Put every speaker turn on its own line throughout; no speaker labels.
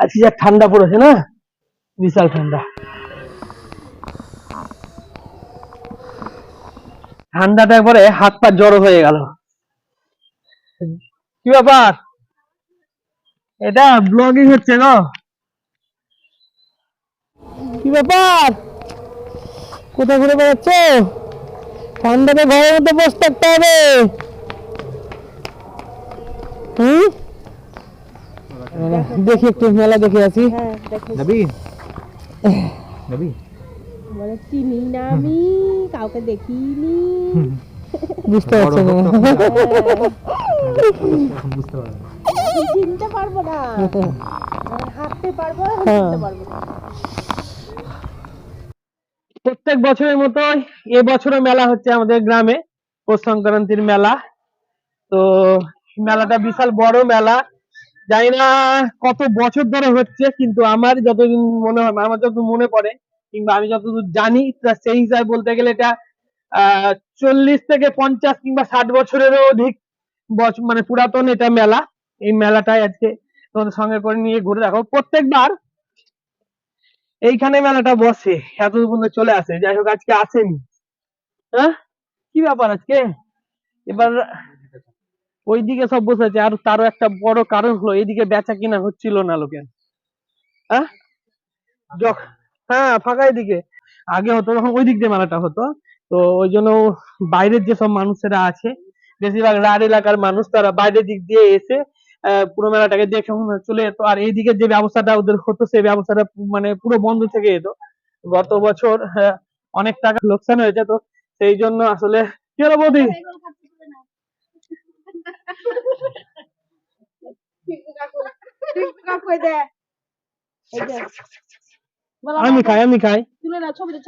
আজকে যা ঠান্ডা পড়েছে না, বিশাল ঠান্ডা। ঠান্ডাটা একবারে হাত পা জড়ো হয়ে গেল। কি ব্যাপার? এটা ব্লগিং হচ্ছে গো। কি ব্যাপার? কোথায় ঘুরে বেড়াচ্ছ? ঠান্ডাতে ঘরের মধ্যে বসে থাকতে হবে। হুম? দেখি একটু মেলা দেখে আসি।
হ্যাঁ চিনি না আমি কাউকে দেখিনি।
বুঝতে পারছ না।
বুঝতে পারবে
চিনতে পারব না। হাঁটতে পারব
হ্যাঁ।
চিনতে পারব
প্রত্যেক বছরের মতো এ বছরও মেলা হচ্ছে আমাদের গ্রামে। পৌষ সংক্রান্তির মেলা। তো মেলাটা বিশাল বড় মেলা। জানি না কত বছর ধরে হচ্ছে, কিন্তু আমার যতদিন মনে হয়, আমার যতদূর মনে পড়ে, কিংবা আমি যতদূর জানি সেই হিসাবে বলতে গেলে এটা চল্লিশ থেকে পঞ্চাশ কিংবা ষাট বছরেরও অধিক মানে পুরাতন এটা মেলা। এই মেলাটাই আজকে তোমাদের সঙ্গে করে নিয়ে ঘুরে দেখো প্রত্যেকবার এইখানে মেলাটা বসে এত পর্যন্ত চলে আসে। যাই হোক, আজকে আসেনি। হ্যাঁ? কি ব্যাপার আজকে? এবার ওইদিকে সব বসে আছে আর তারও একটা বড় কারণ হলো এইদিকে বেচা কিনা হচ্ছিল না লোকের। হ্যাঁ হ্যাঁ ফাঁকা এদিকে। আগে হতো তখন ওই দিক দিয়ে মেলাটা হতো। তো ওই জন্য বাইরের যেসব মানুষেরা আছে বেশিরভাগ রাঢ় এলাকার মানুষ তারা বাইরের দিক দিয়ে এসে পুরো মেলাটাকে দেখে চলে যেত আর এইদিকে যে ব্যবস্থাটা ওদের হতো সেই ব্যবস্থাটা মানে পুরো বন্ধ থেকে যেত গত বছর হ্যাঁ, অনেক টাকা লোকসান হয়েছে তো সেই জন্য আসলে কি হলো বৌদি? আমি খাই আমি খাই।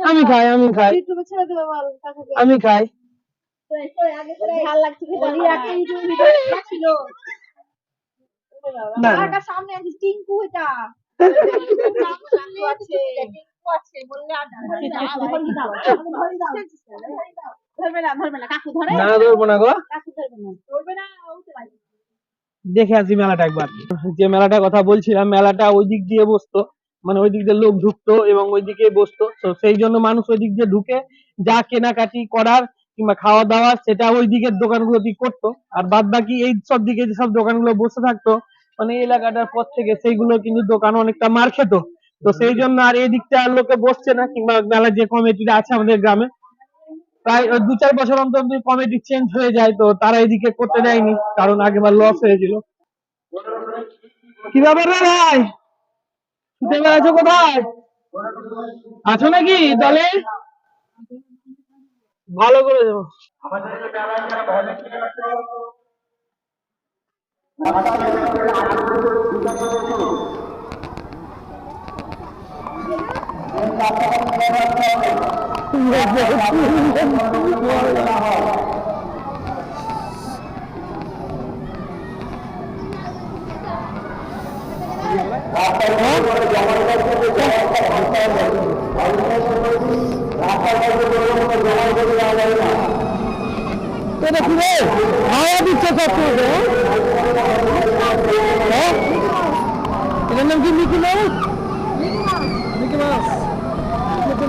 আমি খাই আমি খাই। আমি খাই।
সামনে আছে টিঙ্কু এটা আছে আছে বললে আর ধরবে না ধরবে না কাকু ধরে।
না ধরবো না গো।
কাকু ধরবে না ধরবে না ও তো ভাই
দেখে আসি মেলাটা একবার। যে মেলাটার কথা বলছিলাম মেলাটা ওই দিক দিয়ে বসতো মানে ওই দিক দিয়ে লোক ঢুকতো এবং ওই দিকে বসতো। তো সেই জন্য মানুষ ওই দিক দিয়ে ঢুকে যা কেনাকাটি করার কিংবা খাওয়া দাওয়া সেটা ওই দিকের দোকানগুলো দিয়ে করতো। আর বাদ বাকি এই সব দিকে যেসব দোকানগুলো বসে থাকতো মানে এই এলাকাটার পর থেকে সেইগুলো কিন্তু দোকান অনেকটা মার খেত। তো সেই জন্য আর এই দিকটা আর লোকে বসছে না কিংবা মেলা যে কমিটিটা আছে আমাদের গ্রামে প্রায় দু চার বছর অন্তর অন্তর কমিটি চেঞ্জ হয়ে যায় তো তারা এদিকে করতে দেয়নি, কারণ আগেবার লস হয়েছিল কি ব্যাপার রে ভাই? ছুটে বেড়াচ্ছ কোথায়? আছো নাকি দলে? ভালো করে দেবো। এটা কি রে? হাওয়া দিচ্ছে সব কিছু হ্যাঁ? এটার নাম কি মিকি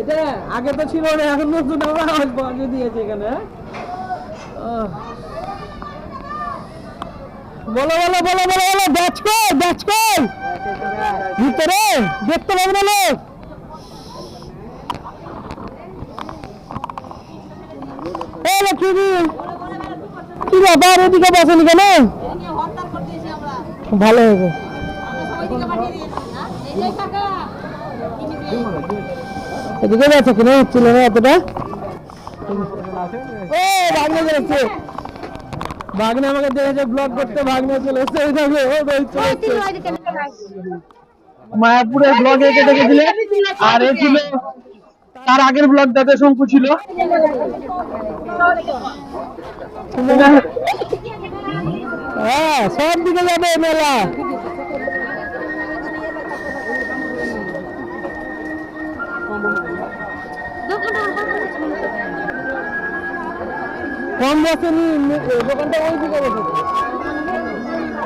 এটা আগে তো ছিল না, এখন নতুন আবার আওয়াজ দিয়েছে এখানে হ্যাঁ? বলো বলো বলো বলো বলো, ব্যাচ কর ব্যাচ কর ভিতরে, দেখতে পাবে না লোক? কি ব্যাপার, এদিকে বসেনি কেন? ভালো হবে। এদিকে যাচ্ছে কিনা হচ্ছিল না এতটা। ও ভাগ্নে ভাগ্নে আমাকে দেখেছে ব্লগ করতে ভাগ্নে চলে এসছে ও ভাই চলে এসছে।
মায়াপুরের ব্লগে একে দেখেছিলেন আর এ ছিল তার আগের ব্লগটাতে শঙ্কু ছিল। হ্যাঁ সব দিকে যাবে মেলা। কম বসেনি দোকানটা ওই দিকে বসেছে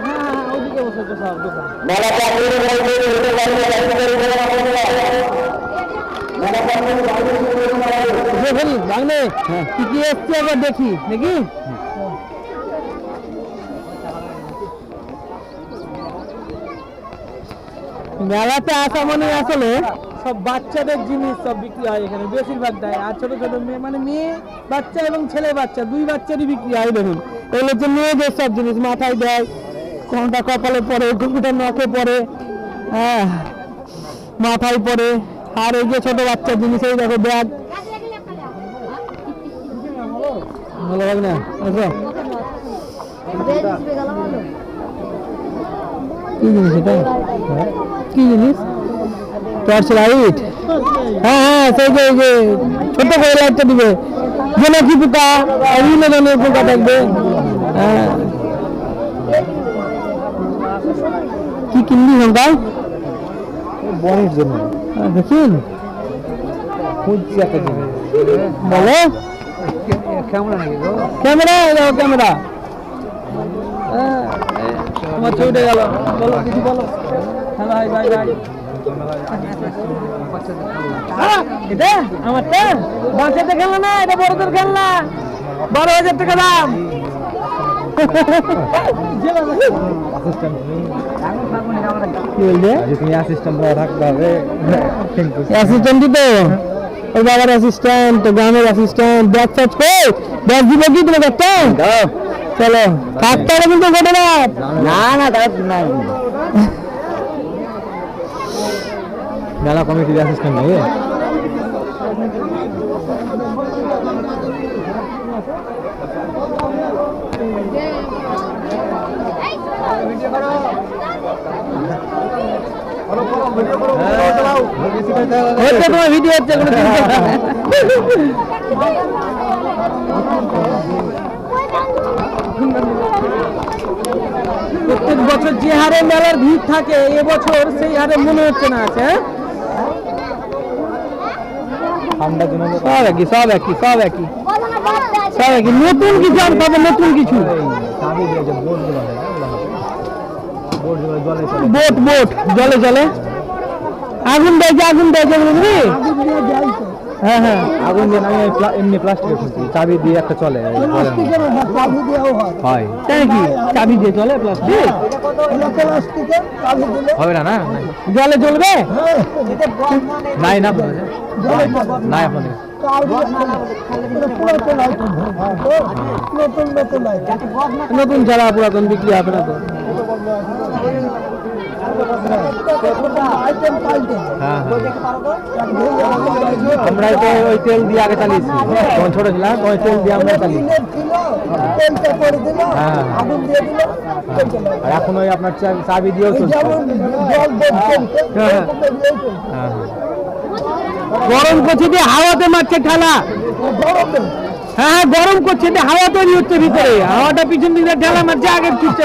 হ্যাঁ হ্যাঁ বসেছে সব দোকান বাংলে কি কি এসছে আবার দেখি নাকি মেলাতে আসা মানে আসলে সব বাচ্চাদের জিনিস সব বিক্রি হয় এখানে, বেশিরভাগ দেয়। আর ছোট ছোট মেয়ে মানে মেয়ে, বাচ্চা এবং ছেলে বাচ্চা, দুই বাচ্চারই বিক্রি হয়, দেখুন। এগুলো হচ্ছে মেয়েদের সব জিনিস, মাথায় দেয়, কোনটা কপালে পরে কোনটা নখে পরে হ্যাঁ মাথায় পরে আর এই যে ছোট বাচ্চার জিনিস, এই দেখো ব্যাগ। ভালো লাগে না? আসো কি জিনিস এটা? কি জিনিস? টর্চ লাইট হ্যাঁ হ্যাঁ সেই যে যে ছোট করে লাইটটা দিবে। জোনাকি পোকা বিভিন্ন ধরনের পোকা থাকবে। হ্যাঁ। কি কিনবি ভাই
বনের জন্য।
দেখুন।
খুঁজছি একটা জিনিস।
বলো।
ক্যামেরা নাকি
ক্যামেরা দাও ক্যামেরা। তোমার ছবিটা গেল। বলো কিছু বলো। হ্যালো হাই বাই বাই এটা আমারটা বাচ্চাদের খেলনা না এটা বড়দের খেলনা। বারো হাজার টাকা দাম। অ্যাসিস্ট্যান্টই তো ওর বাবার অ্যাসিস্ট্যান্ট গ্রামের অ্যাসিস্ট্যান্ট ব্যাগ চার্জ কই? ব্যাগ দিব কি তোমার একটা? চলো কাটতে হবে কিন্তু ঘটে না
না না তার না মেলা কমিটির অ্যাসিস্ট্যান্ট নাকি?
হচ্ছে তোমার ভিডিও হচ্ছে কোনো প্রত্যেক বছর যে হারে মেলার ভিড় থাকে এবছর সেই হারে মনে হচ্ছে না আছে হ্যাঁ? সব একই সব একই সব একই। সব একই। নতুন কিছু আর পাবো নতুন কিছু।
চলে।
বোট বোট জলে জলে আগুন দেয় যে আগুন দেয় যে বুঝলি? হ্যাঁ হ্যাঁ।
আগুন দিয়ে আমি এমনি প্লাস্টিকের খুঁজছি চাবি দিয়ে একটা চলে। হয়।
তাই কি চাবি দিয়ে চলে প্লাস্টিক
হবে না না?
জলে জ্বলবে?
নাই না নাই আপনাদের।
নতুন ছাড়া পুরাতন বিক্রি হবে না তো?
হ্যাঁ হ্যাঁ। আমরা তো ওই তেল দিয়ে আগে চালিয়েছি। ছোট ছিলাম ওই তেল দিয়ে আমরা চালিয়েছি। হ্যাঁ। হ্যাঁ। আর এখন ওই আপনার চাবি দিয়েও চলছে। হ্যাঁ। হ্যাঁ। হ্যাঁ। হ্যাঁ
গরম করছে যে হাওয়াতে মারছে ঠেলা। হ্যাঁ হ্যাঁ গরম করছে যে হাওয়া তৈরি হচ্ছে ভিতরে। হাওয়াটা পিছন দিকে ঠেলা মারছে আগে ছুটছে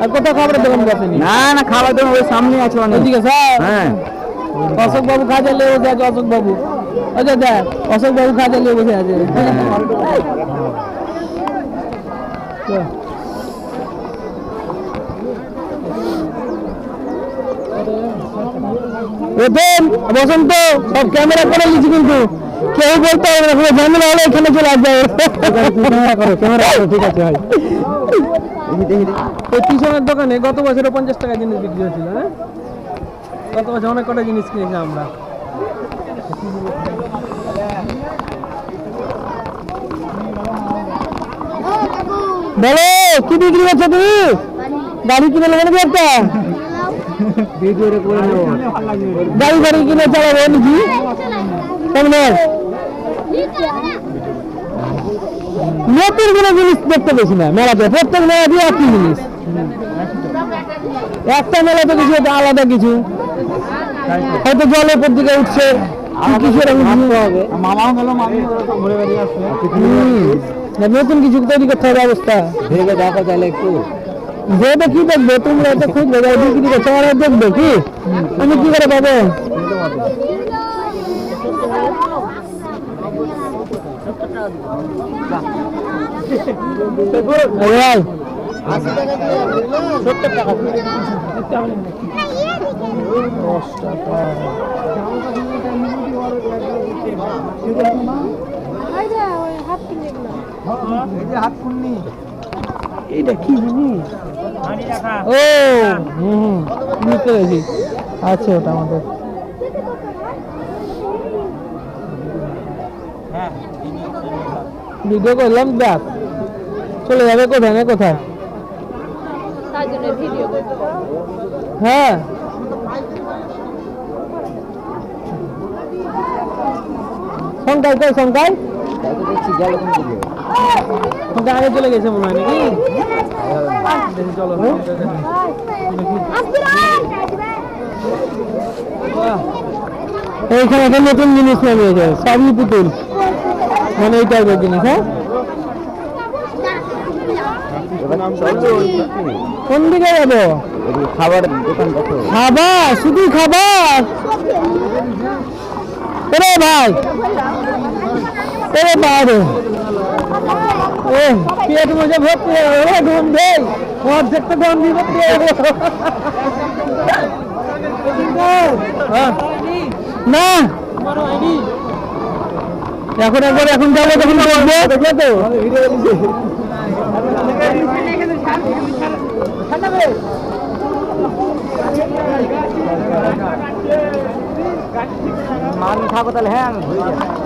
আর কোথাও খাবারের দোকান বসেনি
না না খাবার দাবার ওই সামনে আছে অনেক।
ওইদিকে স্যার
হ্যাঁ।
অশোক বাবু খাজা নিয়ে বসে আছে অশোক বাবু। আচ্ছা দেখ অশোক বাবু খাজা নিয়ে বসে আছে বসন্ত সব ক্যামেরা করে নিচ্ছি কিন্তু। কেউ বলতে ঝামেলা হলে এখানে চলে আসবে।
ঠিক আছে ভাই
দোকানে গত বছরও পঞ্চাশ টাকা জিনিস বিক্রি হচ্ছিল হ্যাঁ? গত বছর অনেক কটা জিনিস কিনেছি আমরা। বলো কি বিক্রি করছ তুমি? গাড়ি কিনে নাকি একটা? গাড়ি গাড়ি কিনে চালাবে নাকি? কেমন নতুন কোনো জিনিস দেখতে পেয়েছি না মেলাতে। প্রত্যেক মেলা দিয়ে একই জিনিস। একটা মেলাতে কিছু আলাদা কিছু। হয়তো জলের উপর দিকে উঠছে নতুন কিছু তৈরি করতে হবে অবস্থা
ভেবে দেখো তাহলে একটু।
যেটা কি দেখবে তোমরা এটা খুঁজবে যারা বিক্রি করছে ওরা দেখবে কি? আমি কি করে পাবো?
যে হাত কিনে
যে
এটা কি জিনিস? ও হুম হুম, বুঝতে পেরেছি। আছে ওটা আমাদের। ভিডিও করলাম দেখ চলে যাবে কোথায় না কোথায়?
তার জন্য ভিডিও করতে
হ্যাঁ। শঙ্কাই কই শঙ্কাই? আগে চলে গেছে মনে হয় নাকি? চলো এইখানে একটা নতুন জিনিস নামিয়েছে সবই পুতুল। মানে এই টাইপের জিনিস হ্যাঁ? কোন দিকে যাব?
খাবার দোকান
খাবার? শুধু খাবার ভাই। ওরে বাবা ও পেট মজা ভর্তি ওরে ঢোন দে। অর্ধেক তো ঢোন দিব না। এখন একবার এখন যাব তখন বলব দেখলে তো?
মান তাহলে হ্যাঁ আমি ভুলে যাব।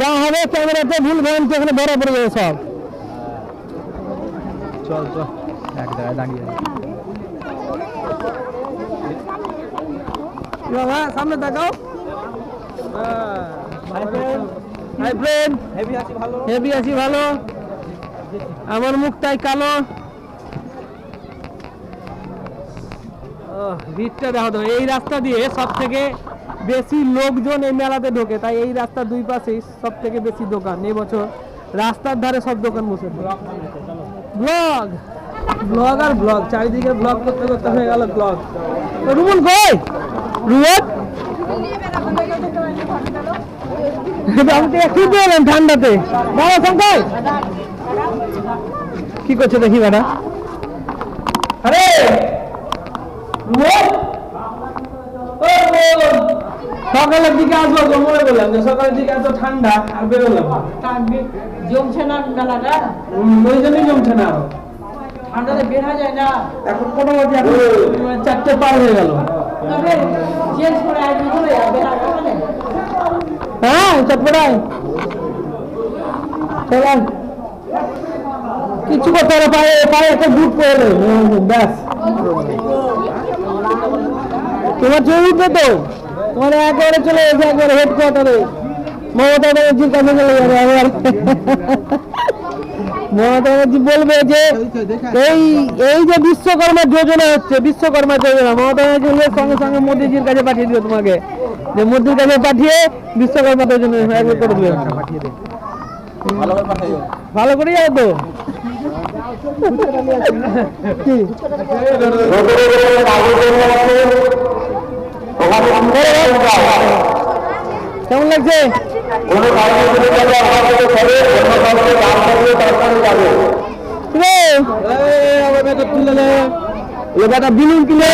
যা হবে ক্যামেরাতে ভুল ভ্রান্তি এখানে ধরা পড়ে যাবে সব।
চল চল। এক জায়গায় দাঁড়িয়ে
বাবা সামনে ফ্রেন্ড
হেভি আছি ভালো।
হেভি আছি ভালো। আমার মুখটাই কালো। ওহ, ভিড়টা দেখো এই রাস্তা দিয়ে সব থেকে বেশি লোকজন এই মেলাতে ঢোকে, তাই এই রাস্তার দুই পাশেই সব থেকে বেশি দোকান। এই বছর রাস্তার ধারে সব দোকান বসে ব্লগ! ব্লগ আর ব্লগ, চারিদিকে ব্লগ করতে করতে হয়ে গেল ব্লগ। রুমন কই? রুমন? ঠান্ডাতে? কি করছে দেখি বেটা আরে! রুমন? সকালের দিকে আসব তো মনে করলাম যে সকালের দিকে এত ঠান্ডা আর বেরোলাম।
জমছে না মেলাটা?
ওই জন্যই জমছে না।
ঠান্ডাতে বের হয়ে যায়
এখন চারটে পার হয়ে গেল।
মানে।
হ্যাঁ চলান কিছু করতে হবে পায়ে পায়ে একটা বুট পরে। ব্যাস। তোমার উঠবে তো। তোমার একেবারে চলে এসে একবারে হেডকোয়ার্টারে মমতা ব্যানার্জির কাছে চলে যাবে আবার। মমতা ব্যানার্জি বলবে যে এই এই যে বিশ্বকর্মা যোজনা হচ্ছে বিশ্বকর্মা যোজনা মমতা ব্যানার্জি বলবে সঙ্গে সঙ্গে মোদিজির কাছে পাঠিয়ে দিবে তোমাকে। যে মোদির কাছে পাঠিয়ে বিশ্বকর্মা যোজনা একবার করে দিবে।
ভালো করে পাঠাইও
ভালো করে যাবে তো কেমন লাগছে? রে, এই আমার বেটা তুলে নে। এ বেটা বেলুন কিনে।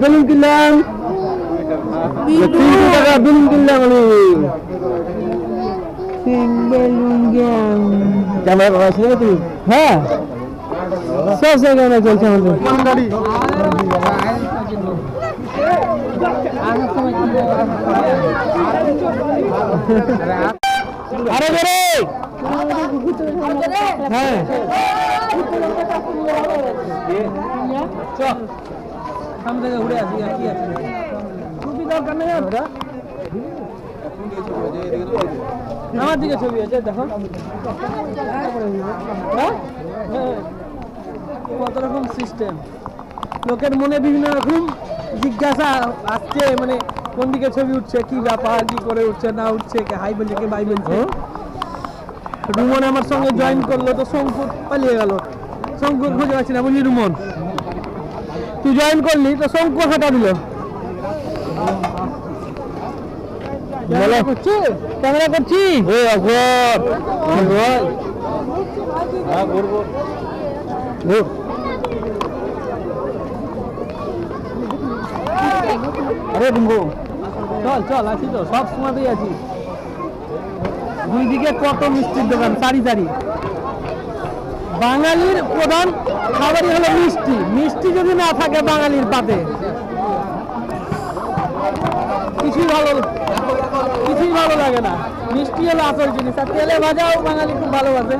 বেলুন কিনলাম। তিনশো টাকা বেলুন কিনলাম আমি। ক্যামেরা করা ছিল তুই? হ্যাঁ। সব সব চলছে আমাদের। আরে বেরে হ্যাঁ উড়ে। আমার দিকে ছবি আছে দেখো। কত রকম সিস্টেম লোকের মনে বিভিন্ন রকম জিজ্ঞাসা আসছে মানে কোন দিকে ছবি উঠছে কি ব্যাপার কি করে উঠছে না উঠছে কে হাই বলছে কে বাই বলছে? রুমন আমার সঙ্গে জয়েন করল তো শঙ্কুর পালিয়ে গেল। শঙ্কুর খুঁজে পাচ্ছি না বুঝলি রুমন তুই জয়েন করলি তো শঙ্কুর হাঁটা দিল। ক্যামেরা করছি? ক্যামেরা করছি? হ্যাঁ করব আরে ডিম্বু চল চল আছি তো, সব সময়তেই আছি। দুই দিকে কত মিষ্টির দোকান সারি সারি বাঙালির প্রধান খাবারই হলো মিষ্টি। মিষ্টি যদি না থাকে বাঙালির পাতে। কিছুই ভালো কিছুই ভালো লাগে না। মিষ্টি হলো আসল জিনিস। আর তেলে ভাজাও বাঙালি খুব ভালোবাসে।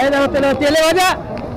এই দেখো, তেলে তেলে ভাজা।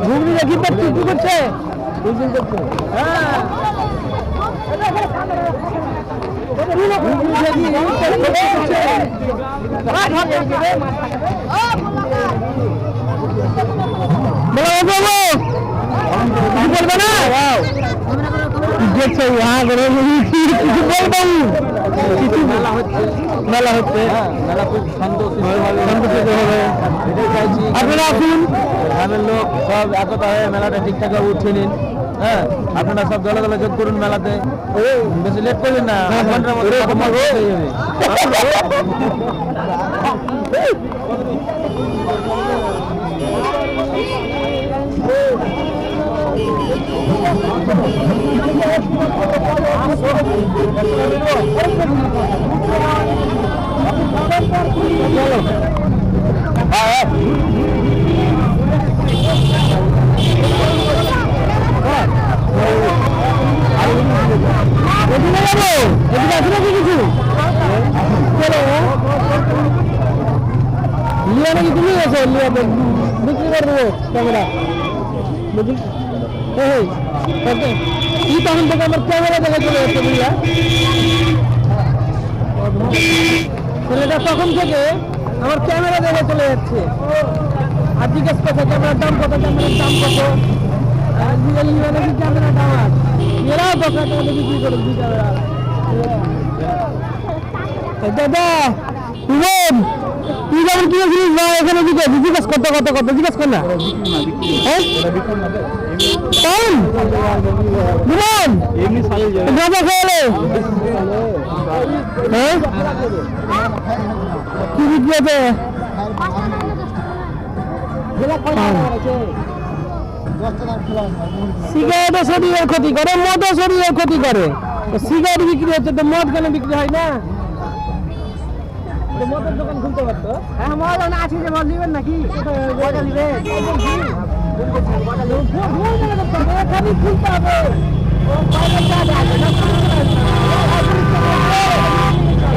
ঘুগনি দেখি পেট চুচু করছে? বলবে না? দেখছ হ্যাঁ বলব? মেলা হচ্ছে। মেলা হচ্ছে। মেলা খুব শান্তশিষ্ট এটাই চাইছি আপনারা আসুন। গ্রামের লোক সব একতা হয়ে মেলাটা ঠিকঠাক উঠিয়ে নিন। হ্যাঁ আপনারা সব দলে দলে যোগ করুন মেলাতে। বেশি লেট করবেন না। ঘণ্টার মধ্যে হয়ে। যাবে এদিকে যাব এদিকে আছে নাকি কিছু চলো লিয়া নাকি তুমি আছো লিয়া বিক্রি করে দেবো ক্যামেরা এই তখন থেকে আমার ক্যামেরা দেখে চলে যাচ্ছে বুঝলা ছেলেটা তখন থেকে আমার ক্যামেরা দেখে চলে যাচ্ছে আর জিজ্ঞেস করছে ক্যামেরার দাম কত ক্যামেরার দাম কত নাকি ক্যামেরা দাম আর এরাও দোকানে বিক্রি করে দুই দাদা তুই যেমন কিনেছিলিস না এখানে জিজ্ঞেস জিজ্ঞেস করতে কত কত জিজ্ঞেস কর না। হ্যাঁ? রুবেন দাদা খেয়ালে হ্যাঁ? কি বিক্রি আছে? সিগারেটও শরীরের ক্ষতি করে মদও শরীরের ক্ষতি করে। সিগারেট বিক্রি হচ্ছে তো মদ কেন বিক্রি হয় না? মদের দোকান খুলতে আছে যে মদ নিবেন নাকি কটা নিবেন খালি খুলতে হবে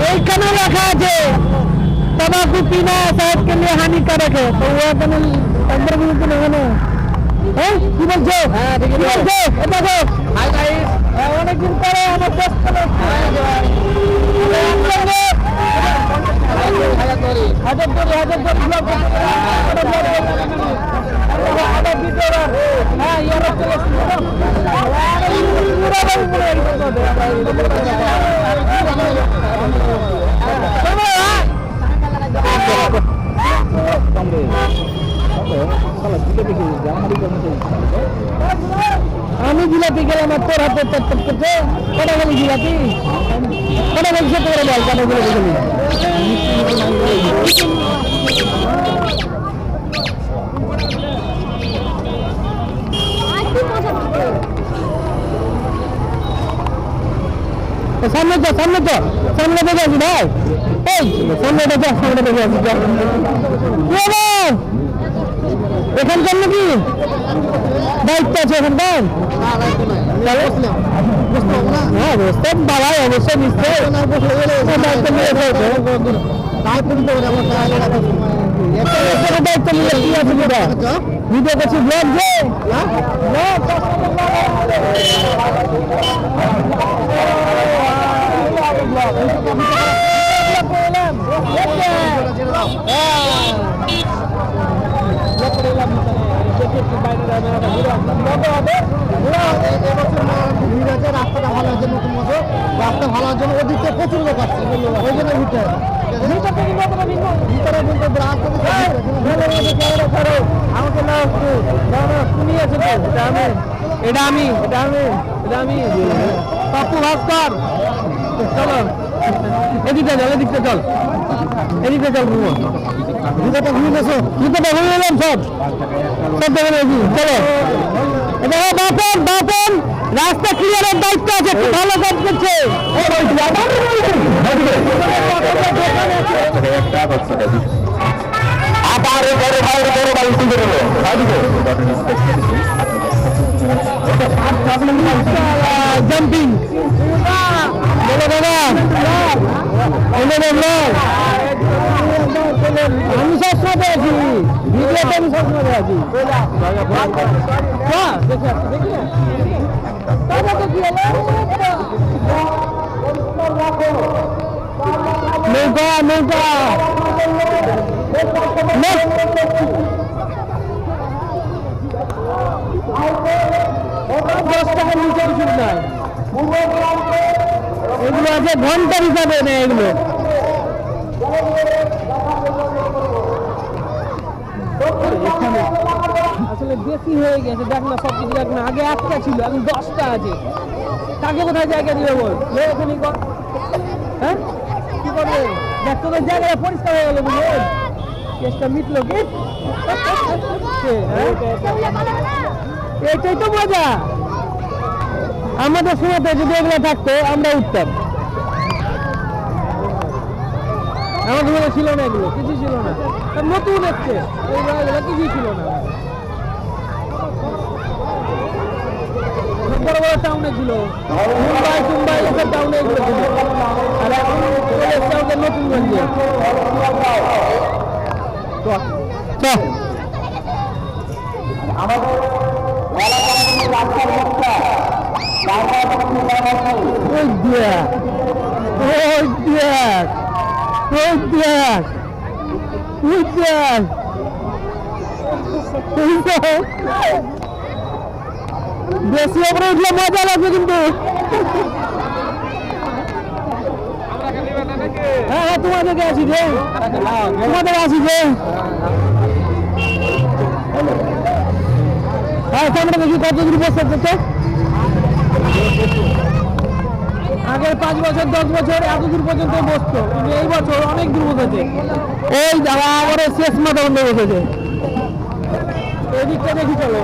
এইখানে রাখা আছে तंबाकू पीना सेहत के लिए हानिकारक है तो वो अपन पंद्रह मिनट में होने হ্যাঁ অনেকদিন পরে আমার দশ হাজার দড়ি হাজার দড়ি ব্লক হাজার দিতে হ্যাঁ ইয়ার চলে আমি জিলাপি গেলাম তোর হাতে চট চট করছে কটা গেলি জিলাপি। কটা গেলি সে বল কটা জিলাপি গেলি সামনে তো সামনে তো সামনে দেখে আছি ভাই। এই সামনে দেখে সামনে দেখে হলো? এখানকার নাকি? দায়িত্ব আছে এখানকার? হ্যাঁ বুঝতে বাবাই অবশ্যই নিশ্চয় দায়িত্ব নিয়ে দায়িত্ব নিয়ে কি আছে রাস্তাটা ভালো হয়েছে নতুন রাস্তা ভালো হওয়ার জন্য ওদিকে প্রচুর লোক ওই জন্য ভিতরে ভিতরে বলতে আমাকে না শুনি আছে এটা আমি এটা আমি এটা এটা আমি ভাস্কর চলো, এদিকটা চল। এদিকটা চল এদিকটা চল জুতোটা ঘুমিয়ে গেছো জুতোটা ঘুমিয়ে এলাম সব। সব দেখে নিয়েছি চলো। বাপন বাপন রাস্তা ক্লিয়ারের দায়িত্ব আছে খুব ভালো কাজ করছে।
আবার বড় ভাই বড় ভাই শুনতে পেল
জাম্পিং বলো দাদা এনে বলল আমি সবসময় আছি ভিডিওতে আমি সবসময় আছি? নৌকা নৌকা দশ টাকার নিচে এগুলো আছে ঘণ্টার হিসাবে নেই এগুলো আসলে বেশি হয়ে গেছে, দেখ না, সব কিছু দেখ না, আগে একটা ছিল, এখন দশটা আছে। কাকে কোথায় জায়গা দিবে বল? হ্যাঁ? কি করবে? দেখ, তোদের জায়গাটা পরিষ্কার হয়ে গেল বুঝলেন কেসটা মিটলো কি? হ্যাঁ? এটাই তো মজা। আমাদের সময়তে যদি এগুলো থাকতো, আমরা উঠতাম। মনে ছিল না এগুলো কিছু ছিল না। নতুন এসছে। এগুলো কিছুই ছিল না। বড় বড় টাউনে ছিল। মুম্বাই এসব টাউনে এগুলো ছিল। আর এখন চলে এসছে আমাদের দেখ ওই ওই দেখ। বেশি ওপরে উঠলে মজা লাগবে কিন্তু হ্যাঁ হ্যাঁ তোমাদেরকে আছি যে তোমাদের আছি যে হ্যাঁ সামনে দেখি কত দূর বসে আগের পাঁচ বছর, দশ বছর এত দূর পর্যন্ত বসতো। কিন্তু এই বছর অনেক দূর বসেছে। এই যারা আবার শেষ মাথা বন্ধ বসেছে। এই দিকটা দেখি চলো।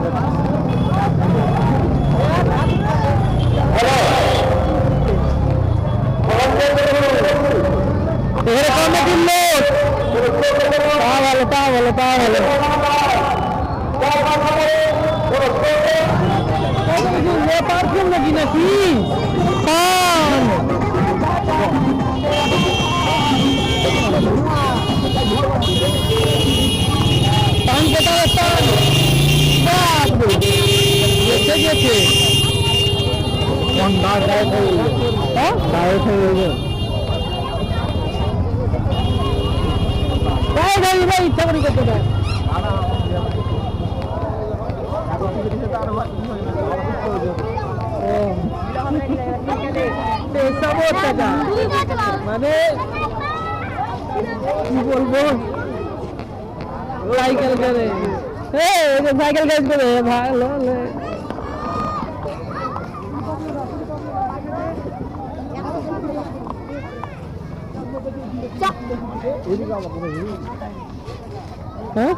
তা ভালো তা ভালো তা ভালো। পারফিউম নাকি নাকি? পান পান কোথায় পান গেছে গেছে ভাই ভাই ইচ্ছা করে এসব টাকা মানে কি বলব? সাইকেল করে সাইকেল কাজ করে, ভালো হ্যাঁ?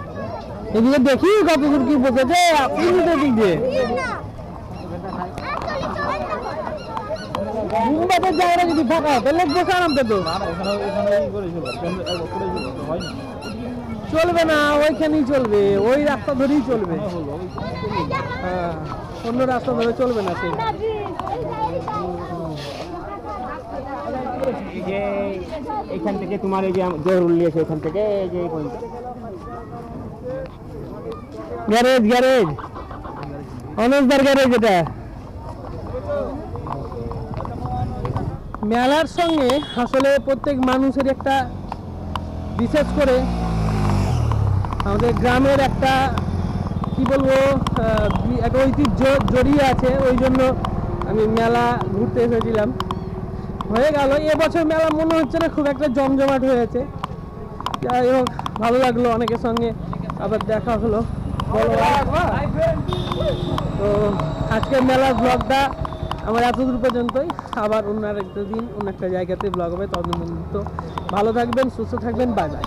দেখি কত কি বসেছে আপনি এদিক মুম্বাইতে জায়গা যদি ফাঁকা তাহলে বসে নামতে তো। চলবে না ওইখানেই চলবে। ওই রাস্তা ধরেই চলবে। হ্যাঁ অন্য রাস্তা ধরে চলবে না
যে এখান থেকে তোমার এই যে জহরুল নিয়েছে এখান থেকে এই যে
গ্যারেজ গ্যারেজ। অনেকবার গ্যারেজ এটা। মেলার সঙ্গে আসলে প্রত্যেক মানুষের একটা, বিশেষ করে আমাদের গ্রামের একটা, কি বলব একটা ঐতিহ্য জড়িয়ে আছে, ওই জন্য আমি মেলা ঘুরতে এসেছিলাম। হয়ে গেল, এবছর মেলা মনে হচ্ছে না খুব একটা জমজমাট হয়েছে। যাই হোক, ভালো লাগল অনেকের সঙ্গে আবার দেখা হলো। তো আজকের মেলার ব্লগটা আমার এতদূর পর্যন্তই। আবার অন্য একটা দিন, অন্য একটা জায়গাতে ব্লগ হবে। তদন্ত ভালো থাকবেন, সুস্থ থাকবেন বাই বাই